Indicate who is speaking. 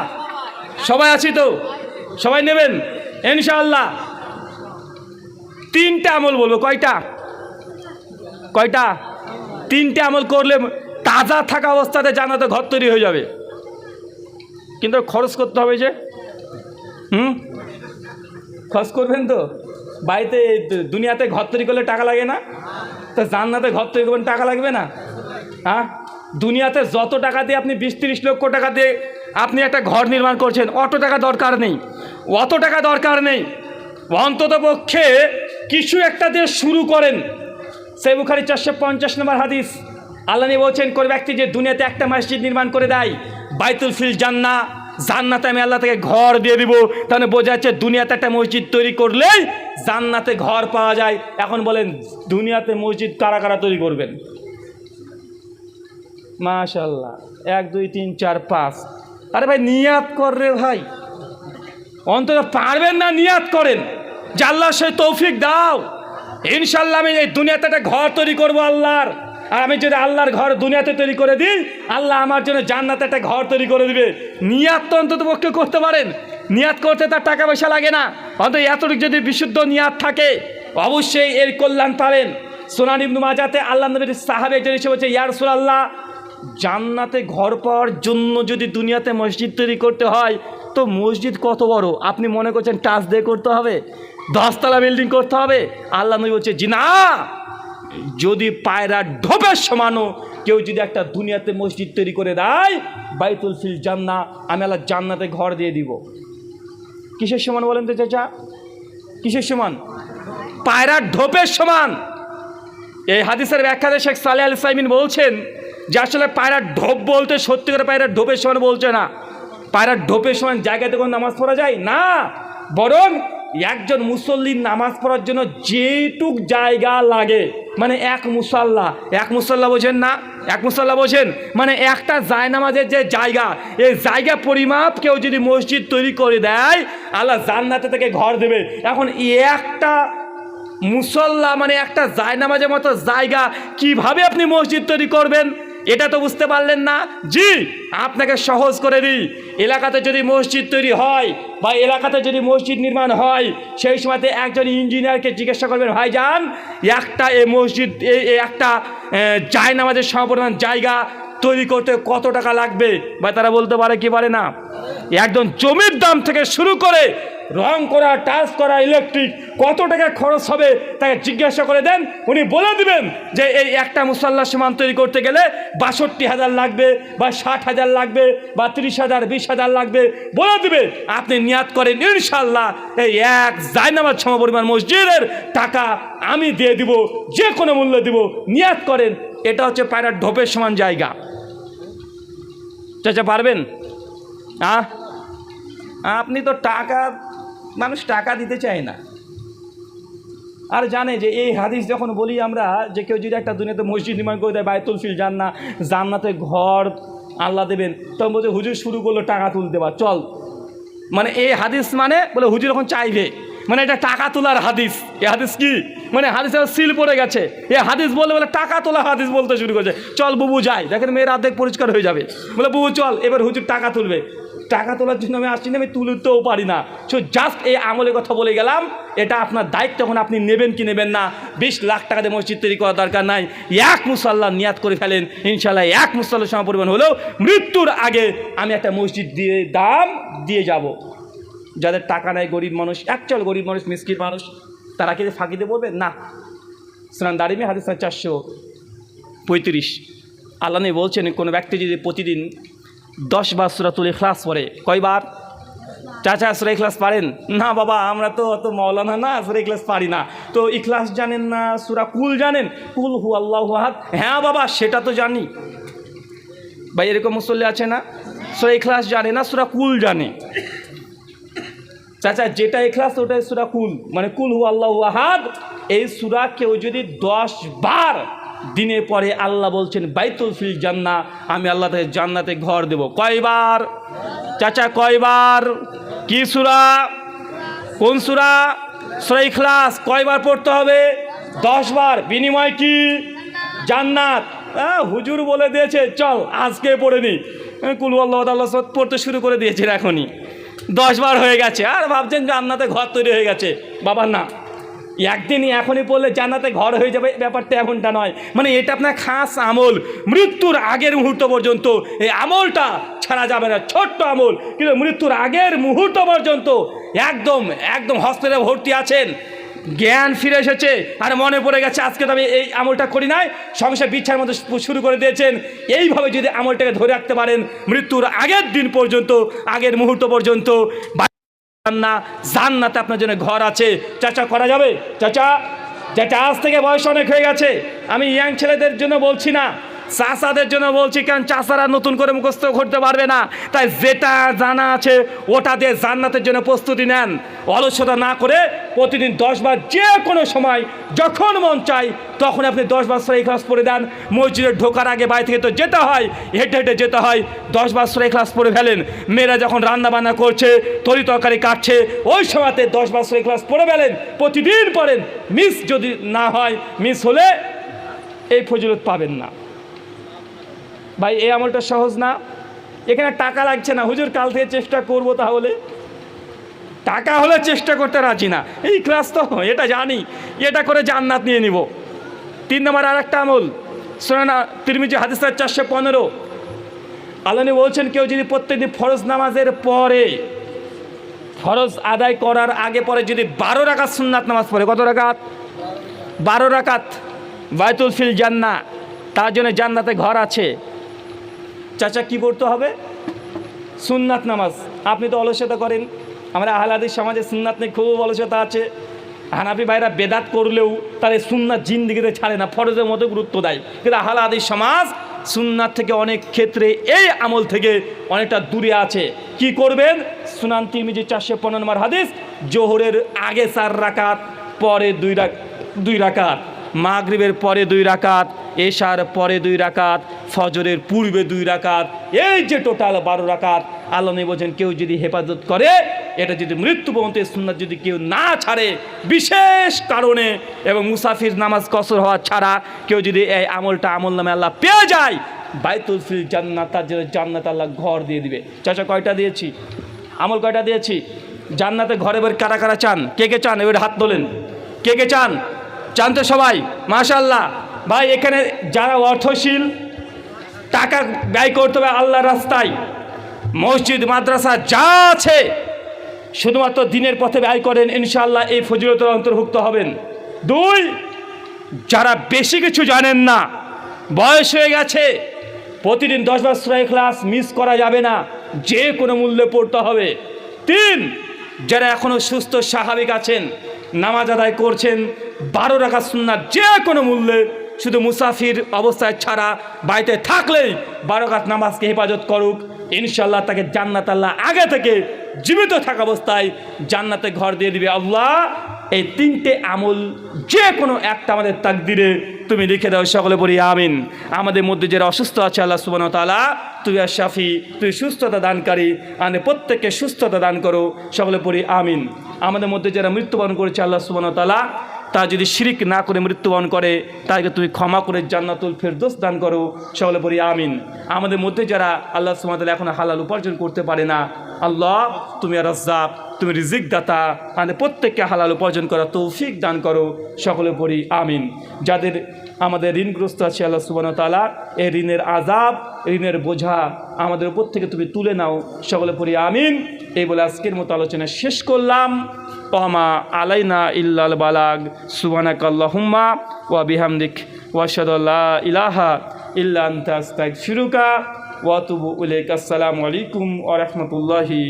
Speaker 1: ইনশাআল্লাহ সবাই আছি তো? সবাই নেবেন? ইনশাআল্লাহ। তিনটা আমল বলব, কয়টা? কয়টা? তিনটে আমল করলে তাজা থাকা অবস্থাতে জানাতে ঘর তৈরি হয়ে যাবে। কিন্তু খরচ করতে হবে যে। হুম? খরচ করবেন তো? বাড়িতে দুনিয়াতে ঘর তৈরি করলে টাকা লাগে না? তো জান্নাতে ঘর তৈরি করবেন, টাকা লাগবে না? হ্যাঁ? দুনিয়াতে যত টাকা দিয়ে আপনি বিশ তিরিশ লক্ষ টাকা দিয়ে আপনি একটা ঘর নির্মাণ করছেন, অত টাকা দরকার নেই, অত টাকা দরকার নেই। অন্তত পক্ষে কিছু একটা দিয়ে শুরু করেন। সেই বুখারি চারশো পঞ্চাশ নম্বর হাদিস, আল্লাহ বলছেন, কোনো ব্যক্তি যে দুনিয়াতে একটা মসজিদ নির্মাণ করে দেয়, বাইতুল ফিল জান্না জান্নাতে আমি আল্লাহ থেকে ঘর দিয়ে দিব। তাহলে বোঝা যাচ্ছে দুনিয়াতে একটা মসজিদ তৈরি করলেই জান্নাতে ঘর পাওয়া যায়। এখন বলেন, দুনিয়াতে মসজিদ কারা কারা তৈরি করবেন? মাশাল্লাহ এক, দুই, তিন, চার, পাঁচ। আরে ভাই, নিয়াত কর রে ভাই। অন্তত পারবেন না নিয়াত করেন। যে আল্লাহ সে তৌফিক দাও। ইনশাল্লাহ আমি এই দুনিয়াতে একটা ঘর তৈরি করব আল্লাহর। আর আমি যদি আল্লাহর ঘর দুনিয়াতে তৈরি করে দিই, আল্লাহ আমার জন্য জান্নাতে একটা ঘর তৈরি করে দিবে। নিয়াত তো অন্তত পক্ষে করতে পারেন। নিয়াত করতে তার টাকা পয়সা লাগে না। অন্তত এতটুকু যদি বিশুদ্ধ নিয়াত থাকে, অবশ্যই এর কল্যাণ পাবেন। সোনান মাজাতে আল্লাহ নবীর সাহাবে একজন এসে বলছে ইয়ার আল্লাহ জান্নাতে ঘর পাওয়ার জন্য যদি দুনিয়াতে মসজিদ তৈরি করতে হয়, তো মসজিদ কত বড়? আপনি মনে করছেন টাচ দিয়ে করতে হবে? দশতলা বিল্ডিং করতে হবে? আল্লাহ নবী বলছে, জি না। যদি পায়রা ঢোপের সমানো, কেউ যদি একটা দুনিয়াতে মসজিদ তৈরি করে দেয়, বাইতুল ফিল জান্না, আমি আল্লাহ জান্নাতে ঘর দিয়ে দিব। কিসের সমান বলেন তো চাচা? কিসের সমান? পায়রার ঢোপের সমান। এই হাদিসের ব্যাখ্যাতে শেখ সালে আল সাইমিন বলছেন যে আসলে পায়রার ঢোপ বলতে সত্যি করে পায়রার ঢোপের সমান বলছে না। পায়রার ঢোপের সমান জায়গাতে কোনো নামাজ পড়া যায়? না। বরং একজন মুসল্লির নামাজ পড়ার জন্য যেটুক জায়গা লাগে মানে এক মুসাল্লা এক মুসাল্লা বোঝেন না, এক মুসাল্লা বোঝেন মানে একটা জায়নামাজের যে জায়গা, এই জায়গা পরিমাপ কেউ যদি মসজিদ তৈরি করে দেয়, আল্লাহ জান্নাতে থেকে ঘর দেবে। এখন একটা মুসল্লা মানে একটা জায়নামাজের মতো জায়গা, কীভাবে আপনি মসজিদ তৈরি করবেন? এটা তো বুঝতে পারলেন না? জি, আপনাকে সহজ করে দিই। এলাকাতে যদি মসজিদ তৈরি হয় বা এলাকাতে যদি মসজিদ নির্মাণ হয়, সেই সময়তে একজন ইঞ্জিনিয়ারকে জিজ্ঞাসা করবেন ভাইজান একটা এই মসজিদ একটা জায়নামাজের সমপরিমাণ জায়গা তৈরি করতে কত টাকা লাগবে? বা তারা বলতে পারে কি পারে না। একদম জমির দাম থেকে শুরু করে রং করা, টাচ করা ইলেকট্রিক কত টাকা খরচ হবে তাকে জিজ্ঞাসা করে দেন। উনি বলে দিবেন যে এই একটা মুসাল্লা সীমান তৈরি করতে গেলে বাষট্টি হাজার লাগবে বা ষাট হাজার লাগবে বা তিরিশ হাজার, বিশ হাজার লাগবে। বলে দিবে আপনি নিয়াত করেন ইনশাল্লাহ এই এক জায়নামাজ সমপরিমাণ মসজিদের টাকা আমি দিয়ে দিব, যে কোনো মূল্য দিব নিয়াদ করেন। এটা হচ্ছে পায়রার ঢোপের সমান জায়গা। চাচা, পারবেন? আহ? আপনি তো টাকা মানুষ টাকা দিতে চায় না। আর জানে যে এই হাদিস যখন বলি আমরা যে কেউ যদি একটা দুনিয়াতে মসজিদ নির্মাণ করে দেয় বায়তুল ফিল জান্না জান্নাতে ঘর আল্লাহ দেবেন, তখন বলছে হুজুর শুরু করল টাকা তুলতে বা চল। মানে এই হাদিস মানে বলে হুজুর এখন চাইবে। মানে এটা টাকা তোলার হাদিস। এ হাদিস কি? মানে হাদিস সিল পড়ে গেছে। এ হাদিস বলে বলে টাকা তোলা হাদিস বলতে শুরু করেছে। চল বুবু যাই। দেখেন মেয়ের অর্ধেক পরিষ্কার হয়ে যাবে। বলে বুবু চল, এবার হুজুর টাকা তুলবে। টাকা তোলার জন্য আমি আসছি না, আমি তুলতেও পারি না। সো জাস্ট এই আমলের কথা বলে গেলাম। এটা আপনার দায়িত্ব এখন আপনি নেবেন কি নেবেন না, বিশ লাখ টাকা দিয়ে মসজিদ তৈরি করার দরকার নাই। এক মুসাল্লাহ নিয়াত করে ফেলেন ইনশাল্লাহ এক মুসাল্লার সময় পরিমাণ হলেও মৃত্যুর আগে আমি একটা মসজিদ দিয়ে দাম দিয়ে যাব। যাদের টাকা নেয় গরিব মানুষ অ্যাকচুয়াল গরিব মানুষ মিসকির মানুষ, তারা কি ফাঁকি দিয়ে বলবে? না। স্নান দাঁড়িয়ে হাদিস চারশো পঁয়ত্রিশ। আল্লাহ বলছেন, কোনো ব্যক্তি যদি প্রতিদিন দশ বার সুরাতুল ইখলাস পড়ে। কয়বার? চাচা, সুরা ইখলাস পারেন? না বাবা, আমরা তো অত মৌলানা না, সুরা ইখলাস পারি না। তো ইখলাস জানেন না, সুরা কুল জানেন? কুল হু আল্লাহ আহাদ। হ্যাঁ বাবা, সেটা তো জানি। ভাই, এরকম মুসল্লি আছে না? সুরা ইখলাস জানে না, সুরা কুল জানে। চাচা, যেটা এখলাস, ওটাই সুরা কুল। মানে কুল হু আল্লাহ আহাদ। এই সুরা কেউ যদি দশ বার দিনে পরে আল্লাহ বলছেন, বাইতুল ফিল জান্না আমি আল্লাহ থেকে জান্নাতে ঘর দেব। কয়বার? চাচা, কয়বার? কি সুরা? কোন সুরা? সুরা ইখলাস, কয়বার পড়তে হবে? দশ বার। বিনিময় কি? জান্নাত। হ্যাঁ হুজুর বলে দিয়েছে, চল, আজকে পড়ে নি কুলু আল্লাহ আল্লাহ পড়তে শুরু করে দিয়েছেন এখনই। দশ বার হয়ে গেছে। আর ভাবছেন জান্নাতে ঘর তৈরি হয়ে গেছে। বাবা, না। একদিনই এখনই পড়লে জান্নাতে ঘর হয়ে যাবে, ব্যাপারটা এমনটা নয়। মানে এটা আপনার খাস আমল। মৃত্যুর আগের মুহূর্ত পর্যন্ত এই আমলটা ছাড়া যাবে না। ছোট্ট আমল। কিন্তু মৃত্যুর আগের মুহূর্ত পর্যন্ত একদম একদম হসপিটালে ভর্তি আছেন। জ্ঞান ফিরে এসেছে। আর মনে পড়ে গেছে, আজকে তো আমি এই আমলটা করি নাই। সংসার বিচ্ছার মতো শুরু করে দিয়েছেন। এইভাবে যদি আমলটাকে ধরে রাখতে পারেন, মৃত্যুর আগের দিন পর্যন্ত, আগের মুহূর্ত পর্যন্ত না জান্নাতে আপনার জন্য ঘর আছে। চাচা, করা যাবে? চাচা চাচা, আজ থেকে বয়স অনেক হয়ে গেছে। আমি ইয়াং ছেলেদের জন্য বলছি না। চাষাদের জন্য বলছি, কারণ চাষারা নতুন করে মুখস্থ করতে পারবে না। তাই যেটা জানা আছে, ওটা দিয়ে জান্নাতের জন্য প্রস্তুতি নেন। অলসতা না করে প্রতিদিন দশবার যে কোনো সময়, যখন মন চাই তখন আপনি দশ বার সরাই ক্লাস পড়ে দেন। মসজিদে ঢোকার আগে বাড়ি থেকে তো যেতে হয়, হেঁটে হেঁটে যেতে হয় দশ বার সরাই ক্লাস পড়ে ফেলেন। মেয়েরা যখন রান্না বান্না করছে, তরি তরকারি কাটছে, ওই সময়তে দশ বার সরাই ক্লাস পড়ে ফেলেন। প্রতিদিন পড়েন। মিস যদি না হয়, মিস হলে এই ফজিলত পাবেন না। ভাই, এই আমলটা সহজ না। এখানে টাকা লাগছে না। হুজুর, কাল থেকে চেষ্টা করব তাহলে। টাকা হলে চেষ্টা করতে রাজি না। এই ক্লাস তো, এটা জানি। এটা করে জান্নাত নিয়ে নিব। তিন নম্বর আর একটা আমল। শোনে না তিরমিজি হাদিসার চারশো পনেরো। আলানি বলছেন, কেউ যদি প্রত্যেকদিন ফরজ নামাজের পরে, ফরজ আদায় করার আগে পরে যদি বারো রাকাত সুন্নাত নামাজ পড়ে, কত রাকাত? বারো রাকাত। বায়তুল ফিল জান্না তার জন্য জান্নাতে ঘর আছে। চাচা কি পড়তে হবে? সুন্নাত নামাজ। আপনি তো অলসতা করেন। আমরা আহলাদির সমাজে সুন্নাত নিয়ে খুব অলসতা আছে। হানাফি ভাইরা বেদাত করলেও তার এই সুন্নাত জিন্দিগিতে ছাড়ে না, ফরজের মতো গুরুত্ব দেয়। কিন্তু আহলাদির সমাজ সুন্নাত থেকে অনেক ক্ষেত্রে এই আমল থেকে অনেকটা দূরে আছে। কি করবেন? সুনান তিরমিজি চারশো পনেরো নম্বর হাদিস, জোহরের আগে চার রাকাত, পরে দুই রাক দুই রাকাত, মাগরিবের পরে দুই রাকাত, এশার পরে দুই রাকাত ফজরের পূর্বে দুই রাকাত, এই যে টোটাল বারো রাকাত, আল্লাহ বলছেন, কেউ যদি হেফাজত করে, এটা যদি মৃত্যু পর্যন্ত সুন্নাত যদি কেউ না ছাড়ে, বিশেষ কারণে, এবং মুসাফির নামাজ কসর হওয়া ছাড়া কেউ যদি এই আমলটা আমল নামে আল্লাহ পেয়ে যায়, বাইতুল ফিল জান্নাত, তার জান্নাত আল্লাহ ঘর দিয়ে দিবে। চাচা, কয়টা দিয়েছি? আমল কয়টা দিয়েছি? জান্নাতে ঘরে বের কারা কারা চান? কে কে চান? এবার হাত তোলেন। কে কে চান? জানতে সবাই? মাশাল্লাহ ভাই, এখানে যারা অর্থশীল টাকা ব্যয় করতে হবে আল্লাহর রাস্তায়। মসজিদ, মাদ্রাসা যা আছে, শুধুমাত্র দিনের পথে ব্যয় করেন, ইনশাআল্লাহ এই ফজিলতের অন্তর্ভুক্ত হবেন। দুই, যারা বেশি কিছু জানেন না, বয়স হয়ে গেছে, প্রতিদিন দশ বার ক্লাস মিস করা যাবে না, যে কোনো মূল্যে পড়তে হবে। তিন, যারা এখনও সুস্থ, স্বাভাবিক আছেন, নামাজ আদায় করছেন, বারো টাকা সুন্নার যে কোনো মূল্যে শুধু মুসাফির অবস্থায় ছাড়া বাড়িতে থাকলেই বারো কাত নামাজকে হেফাজত করুক ইনশাল্লাহ তাকে জান্নাত আল্লাহ আগে থেকে জীবিত থাকা অবস্থায় জান্নাতে ঘর দিয়ে দিবে। আল্লাহ, এই তিনটে আমল যে কোনো একটা আমাদের তাকদিরে তুমি লিখে দাও, সকলে পড়ি, আমিন। আমাদের মধ্যে যারা অসুস্থ আছে, আল্লাহ সুবান তালা তুই আর শাফি, তুই সুস্থতা দানকারী আমাদের প্রত্যেককে সুস্থতা দান করো, সকলে পড়ি, আমিন। আমাদের মধ্যে যারা মৃত্যুবরণ করেছে, আল্লাহ সুবান তালা তা যদি শিরিক না করে মৃত্যুবরণ করে তাকে তুমি ক্ষমা করে জান্নাতুল ফেরদোস দান করো। সকলে বলি আমিন। আমাদের মধ্যে যারা আল্লাহ সুমাতাল এখন হালাল উপার্জন করতে পারে না, আল্লাহ তুমি রাজ্জাব তুমি রিজিক দাতা আমাদের প্রত্যেককে হালাল উপার্জন করা তৌফিক দান করো সকলে পড়ি আমিন। যাদের আমাদের ঋণগ্রস্ত আছে আল্লাহ সুবান তালা এই ঋণের আজাব ঋণের বোঝা আমাদের উপর থেকে তুমি তুলে নাও সকলে পড়ি আমিন। এই বলে আজকের মতো আলোচনা শেষ করলাম। ওমা আলাইনা ইল্লাল বালাগ সুবানাক আল্লাহুম্মা ওয়া বিহামদিক ওয়াশাদুল্লাহ ইলাহা ইল্লা আনতা, আস্তাগফিরুকা ওয়া আতুবু ইলাইক। আসসালামু আলাইকুম ওয়া রাহমাতুল্লাহি